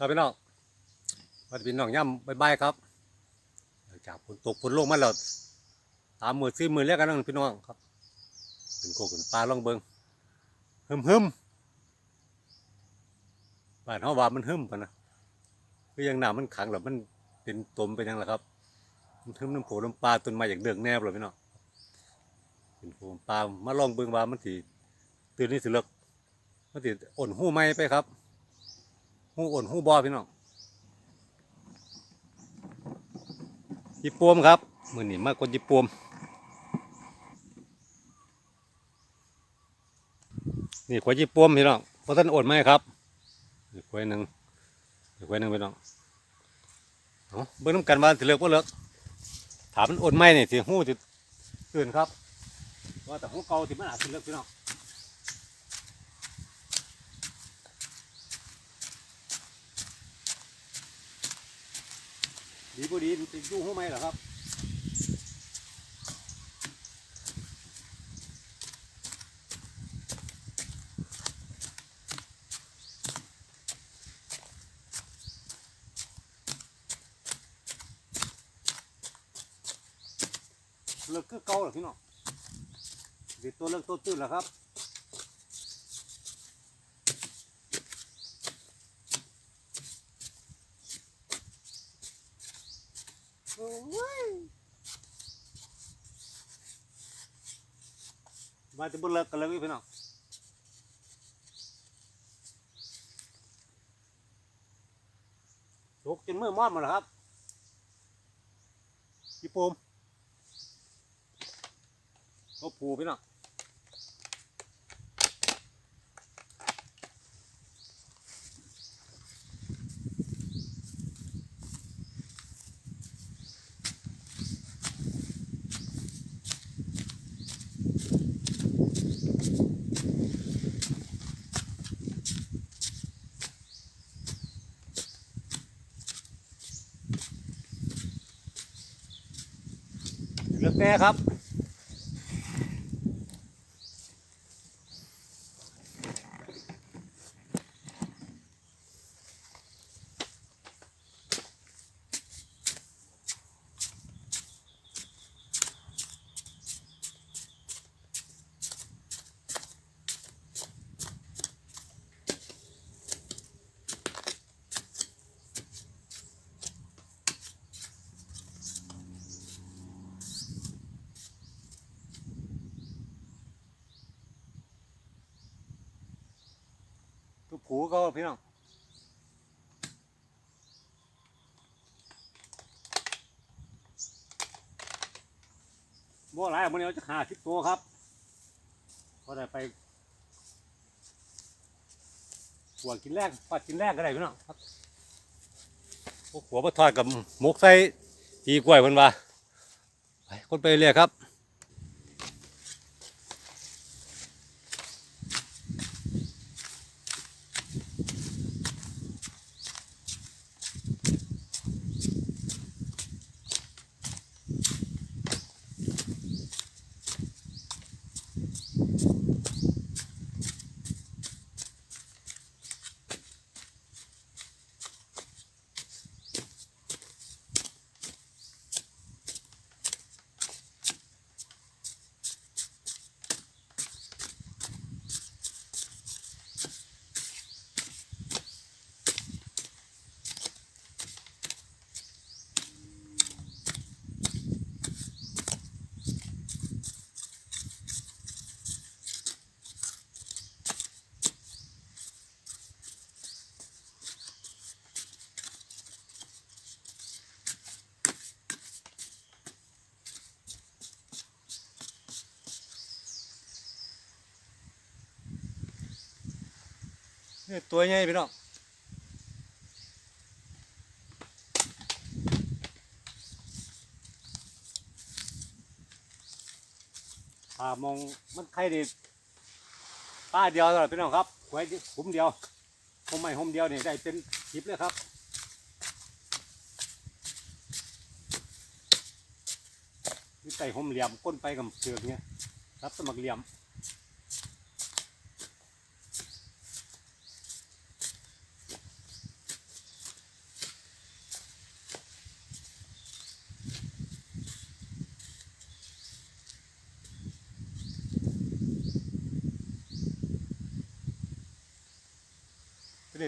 ครับพี่น้องวัดพี่น้องย่ำบายๆครับหลังจากฝนตกฝนลงมาแล้วตามมือซีมือเรียกกันนั่นพี่น้องครับเป็นโกเป็นปลาล่องเบิงหึมหึมบ้านเฮาว่ามันหึมปะนะคือยังหน้ำมันขังหรอมันเป็นตมเป็นยังล่ะครับมันหึมน้ำโขน้ำปลาต้นไม้อย่างเดืองแนบเลยพี่น้องเป็นโขน้ำปลามาลองเบิงว่ามันสิตื่นนี่สิเลิกมันสิอ่อนหู้ไหมไปครับ หูอ่อนหูบอพี่น้องญี่ปวมครับมือนี่มากกว่าญี่ปวมนี่ขวายญี่ปวมพี่น้องเพราะท่านอ่อนไหมครับนี่ขวายหนึ่งนี่ขวายหนึ่งพี่น้องเอาเบิ่งน้ำกันว่าสิเลิกว่าเลิกถามมันอ่อนไหมนี่สิหูสิตื่นครับว่าแต่หูเก่าสิมันอาจสิเลิกพี่น้อง ดีบ่ดีมันจะยู่ห้องไหมเหรอครับเลิกคือเก่าเหรอพี่น้องเด็ดตัวเลิกตัวตื้นเหรอครับ มาจะบุเลิกกันเลยพี่น้องลุกจนมือมอดหมดแล้วครับพี่ปูมก็ผูพี่น้อง กแน่ครับ ทุกผูก็พี่น้องบ่หลายมันเอาจะหาสิบตัวครับก็ได้ไปหัวกินแรกปัดกินแรกก็ได้พี่น้องครับพวกหัวปลาทอดกับหมกใส่ตีกล้วยเพิ่นว่าไปคนไปเรื่อยครับ ตัวใหญ่พี่น้องอ่ามองมันใครดีป้าเดียวเท่านั้นพี่น้องครับไว้หุมเดียวหุมไม่หุมเดียวนี่ได้เป็นคลิปเลยครับนี่ไก่หุมเหลี่ยมก้นไปกับเชือกเนี่ยรับสมัครเหลี่ยม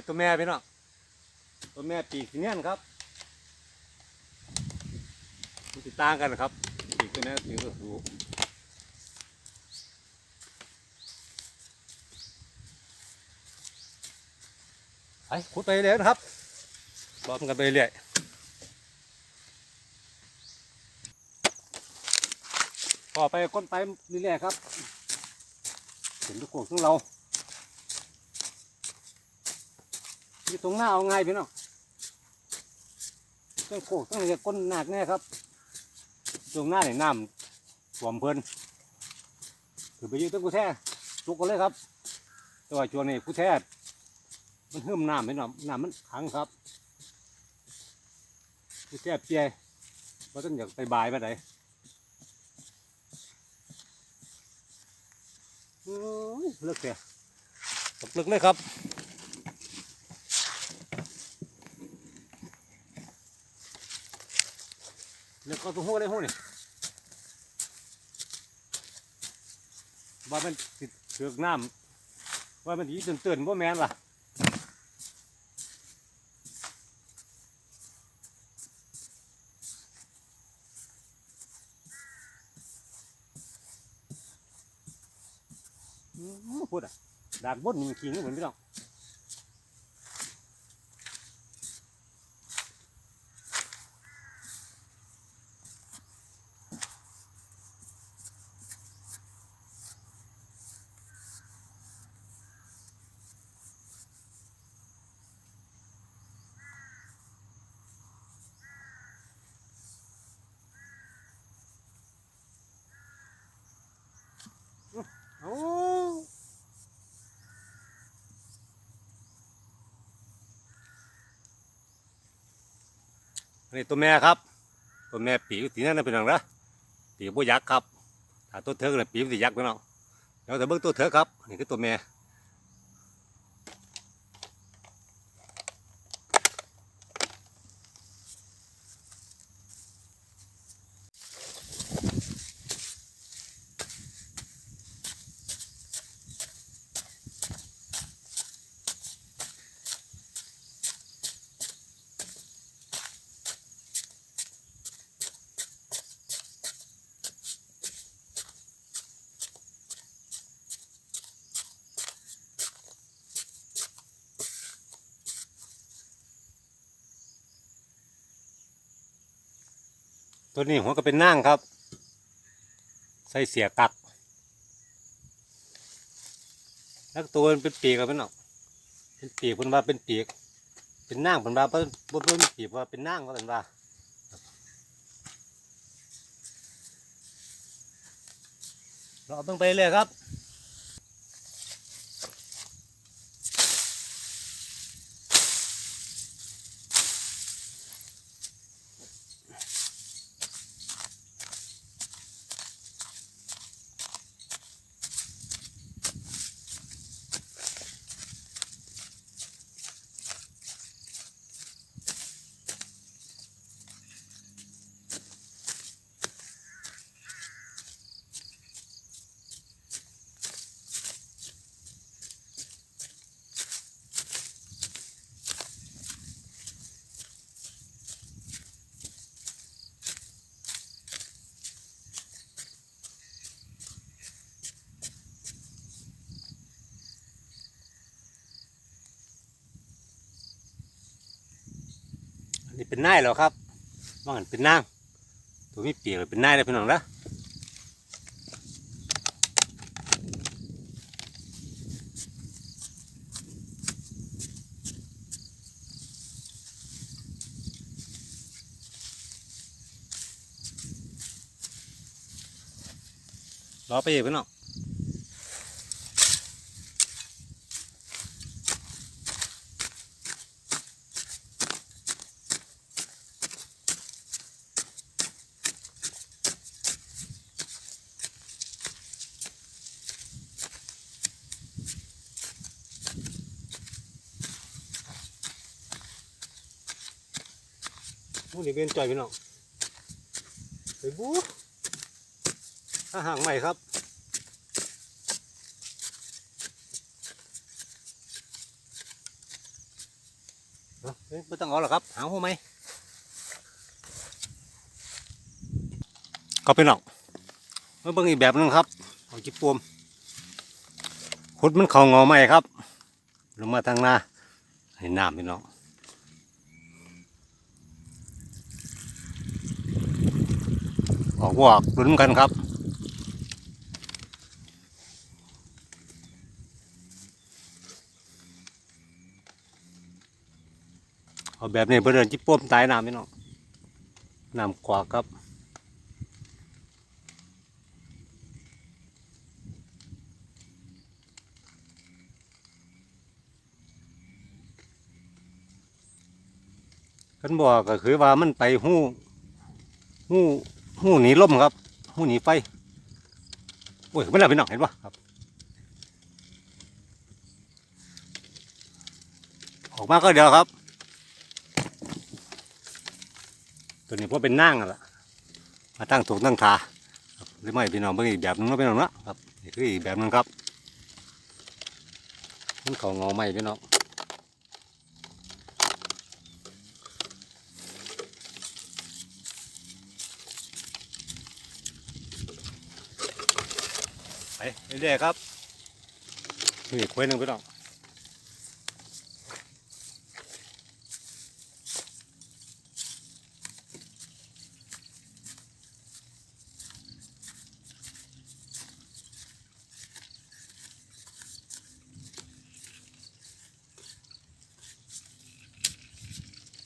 ตัวแม่พี่น้องตัวแม่ปีกสีเนียนครับมันติดต่างกันนะครับปีกตัวนี้ปีกตัวสูงไปขุดไปเรื่อยนะครับรอมกันไปเรื่อยพอไปก้นไปเรื่อยๆครับเห็นทุกคนของเรา อยู่ตรงหน้าเอาไงพี่น้องต้นโคกต้องเรียกก้นหนักแน่ครับ ตรงหน้าเนี่ยน้ำท่วมเพลินถือไปยืดต้นกูแท้จุกกันเลยครับ แต่ว่าช่วงนี้กูแท้มันหึ่มน้ำพี่น้องน้ำมันขังครับกูแท้เปียว่าะต้องอยากไปบายไปไหนเลิกเสียตกเลิกเลยครับ เลือกเอาตัวหู้เลยหู้นี่ว่ามันติดเสือกน้ำว่ามันยีตื่นตื่นว่าแมนล่ะพูดอะดากบดนี่มันขิงเหมือนพี่น้อง โอ้ อันนี้ตัวแม่ครับ ตัวแม่ปีกสีนั่นเป็นหนังนะปีกพวกยักษ์ครับถ้าตัวเถิกเนี่ยปีกสียักษ์เป็นหนังเดี๋ยวแต่เบิ้งตัวเถิกครับนี่คือตัวแม่ ตัวนี้หัวก็เป็นนั่งครับ ใส่เสียกัก แล้วตัวมันเป็นปีกครับพี่น้องเป็นปีกเพิ่นว่าเป็นปีก เป็นนั่งเพิ่นว่าเพิ่นเพิ่นปีกว่าเป็นนั่งว่าเป็นว่าเราต้องไปเลยครับ นนี้เป็นนายแล้วครับว่างันเป็นนางตัวมีเปียกเลยเป็นนายเลยพี่น้องนะรอไปเอีกพี่น้อง มูนี่เป็นจ่อยพี่น้องไปบูอาหางใหม่ครับเฮ้ยไม่ต้องเอาหรอกครับหาหัวไหมก็เป็นหรอกมาเบิ่งอีกแบบนึงครับของจิปวมขุดมันเข่างอไหม่ครับลงมาทางหน้าให้น้ำพี่น้อง ออกวอกลุ้นกันครับเอาแบบนี้เพื่อนจิปวมตายน้ำพี่น้องน้ำกวากครับกันบอกก็คือว่ามันไปหู้หู้ หูหนีลมครับหูหนีไฟโอ้ยไม่ละพี่น้องเห็นปะครับ ออกมาก็เดียวครับ ตัวนี้พวกเป็นนั่งอะล่ะมาตั้งถูกตั้งทาหรือไม่พี่น้องเบิ่งอีกแบบนึงนะพี่น้องนะครับนี่คืออีกแบบนึงครับมันเขางอไม่พี่น้อง ไปเรื่อยๆครับนี่ควยหนึ่งพี่น้อง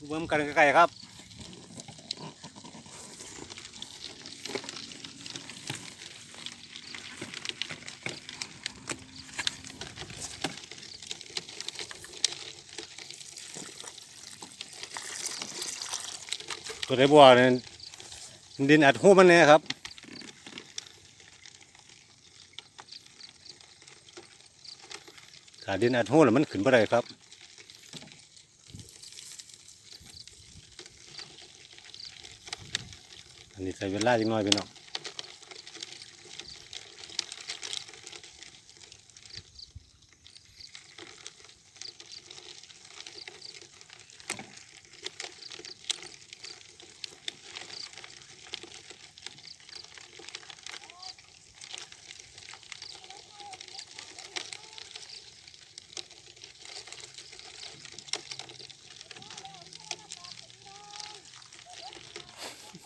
เบิ่มกันใกล้ๆครับ ตัวไอ้บัวเนี่ยดินอัดหูมันเนี่ยครับถ้าดินอัดหูแล้วมันขึ้นไปได้ครับอันนี้ใส่เวลาจังน้อยพี่น้อง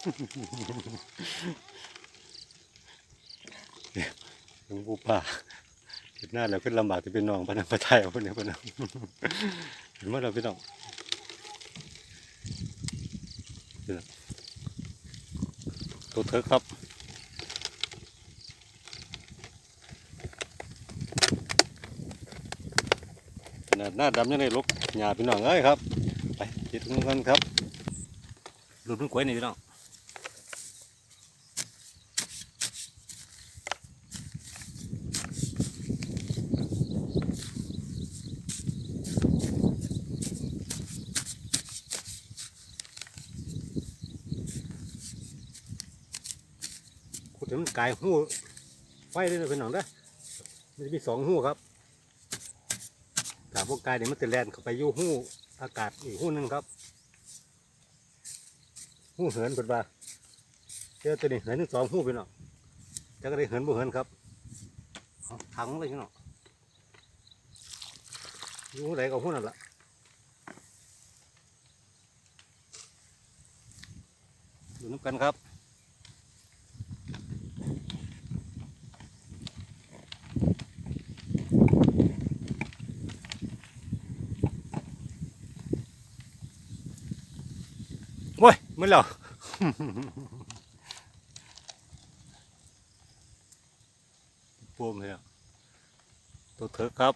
หลวงปู่ป่าเห็นหน้าแล้วขึ้นลำบากที่เป็นน้องพนังพระไทยเอาคนนี้พนังเห็นว่าเราพี่น้องตัวเถอครับขนาดหน้าดำยังได้ลกหยาพี่น้องเอ้ยครับ ไปจิตกันครับดูนุ่นกล้วยนี่พี่น้อง กายหูไฟเลยเป็นหนองเด้อมันจะมีสองหูครับถ้าพวกกายเนี่ยมันจะแล่นเข้าไปยู่หูอากาศอีกหูหนึ่งครับหูเหินเป็นว่าเจอตัวนี้เหินหนึ่งสองหูเป็นหนองจะก็ได้เหินบ่เหินครับเอาถังเลยพี่น้องอยู่หูไหนก็หูนั่นละดูน้ำกันครับ โว้ยไม่หรอปุ่มเลยตัวเถิกครับ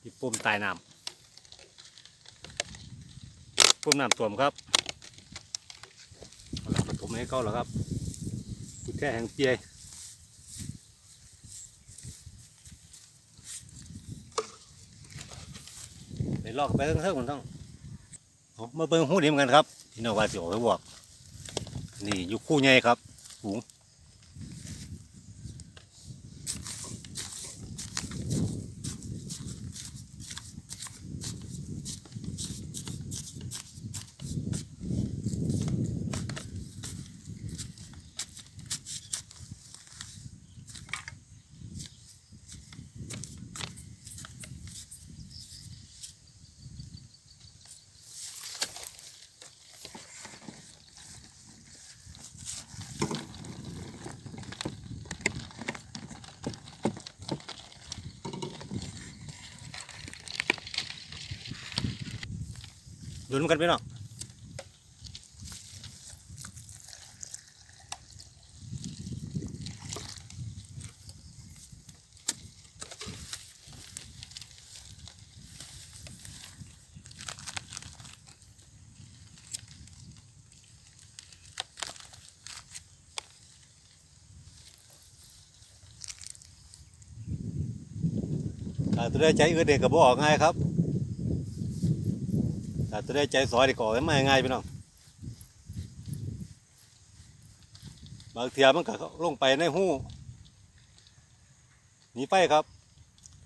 ที่ปุ่มตายน้ำปุ่มน้ำท่วมครับเอาละมาถมให้เขาแล้วครับกุญแจแห่งเปียไปลอกไปเรื่องๆมันต้อง มาเบิ่งหูนี่เหมือนกันครับพี่น้องว่าสิออกไปบอกนี่อยู่คู่ใหญ่ครับสูง ลุ้นกันพี่น้องถ้าตัวได้ใจอื่นเด็กก็บออกง่ายครับ ถ้าตัวได้ใจซอยด็กก็ออกไม่ง่ายพี่น้องบางเทียมันก็ลงไปในหู้หนีไฟครับ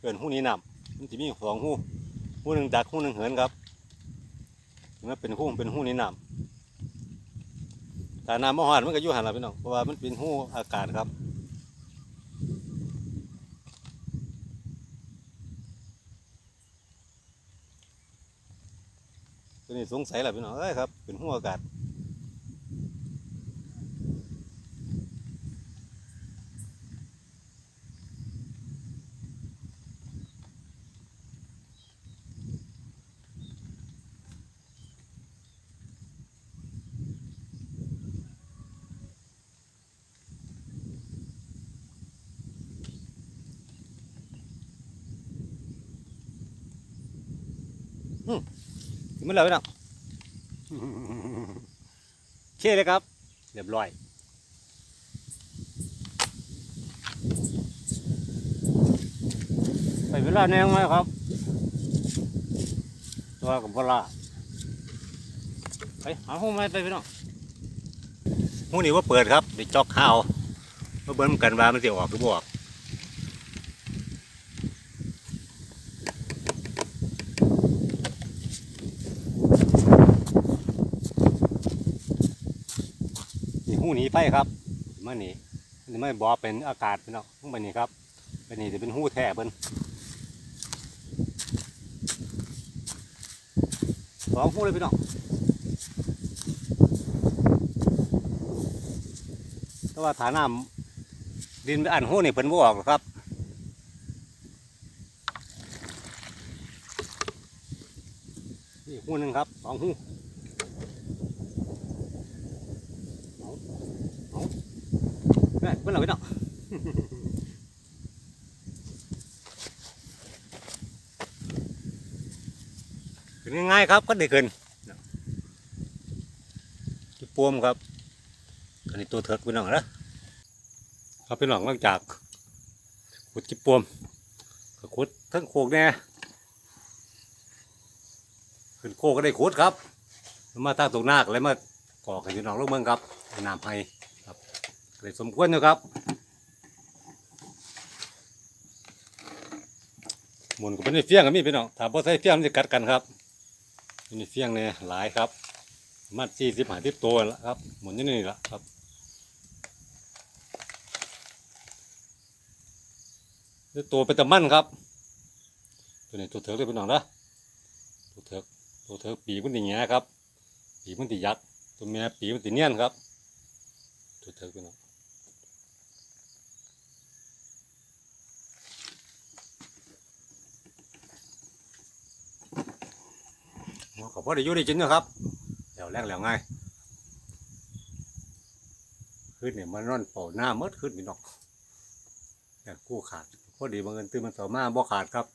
เกินหูหนี้นำมันจะมีสองหู้หู้หนึ่งดักหู้หนึ่งเหินครับมันเป็นหู้เป็นหูหนี้นำแต่น้ำมหอดมันก็อยู่หันละพี่น้องเพราะว่ามันเป็นหู้อากาศครับ ตัวนี้สงสัยแหละพี่น้องเอ้ยครับเป็นหัวอากาศ มันแล้วพี่น้องโอเคเลยครับ เรียบร้อยไปเวลาแนงไหมครับ ตัวกับเวลาไปหาห้องไม้ไปพี่น้องห้องนี้ว่าเปิดครับไปจอกข้าวมาเบิ้ลกันว่ามันจะออกหรือบ่ออกนี่ หูหนีไฟครับมันนี่มันไม่บอเป็นอากาศพี่น้องหูมันนี่ครับเป็นนี่จะเป็นหูแท้เพิ่นสองคู่เลยพี่น้องแต่ว่าฐานน้ำดินไปอันหูนี่เพิ่นบ่ออกหรอกครับนี่หูหนึ่งครับสองหูเอา เอาแม่เพิ่นเหล่าพี่น้องขึ้นง่ายๆครับก็ได้ขึ้นที่ปวมครับอันนี้ตัวเถิกพี่น้องนะครับพี่น้องหลังจากขุดจิปวมก็ขุดทั้งโคกแน่ขึ้นโคกก็ได้ขุดครับ มาตั้งตรงหน้าก็เลยมาก่อกันพี่น้องลูกเมืองครับน้ำให้ เลยสมควรอยู่ครับหมุนก็เป็นเฟี้ยงกับมีพี่น้องถ้าพอใส่เฟี้ยงมันจะกัดกันครับอันนี้เฟี้ยงเนี่ยหลายครับประมาสี่สิบห้าสิบตัวแล้วครับ หมุนอยู่นี่ละครับนี่ตัวเป็นตะมั่นครับ ตัวนี้ตัวเถิกเลยเป็นหนองนะตัวเถิกตัวเถิกปีมันตีแง่ครับ ปีมันตียักษ์ตัวแม่ปีมันตีเนียนครับ ตัวเถิกเป็นหนอง ก็พอได้อยู่ได้กินนะครับเดี๋ยวแรงแล้วไงขึ้นเนี่ยมันนอนเป่าหน้าหมดขึ้นพี่น้องอยากกู้ขาดพอดีบางเงินตื่นมันต่อมาบ่ขาดครับ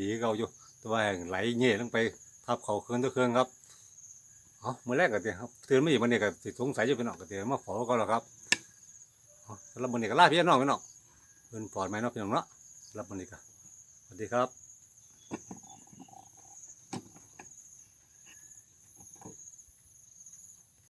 ดีๆเขาอยู่แตัวแห่งไหลเงี้ยลงไปทับเขาเครื่องตัวเครื่องครับเอาเมื่อแรกก็เดี๋ยวครับตื่นไม่อยู่มันเนี่ยก็สิสงสัยอยู่พี่น้องก็เดี๋ยวมาขอก็แล้วครับเอาสำหรับมันเนี่ยก็ลาพี่น้องพี่น้องเพิ่นปลอดไหมเนาะพี่น้องเนาะสำหรับมันนี่ก็สวัสดีครับ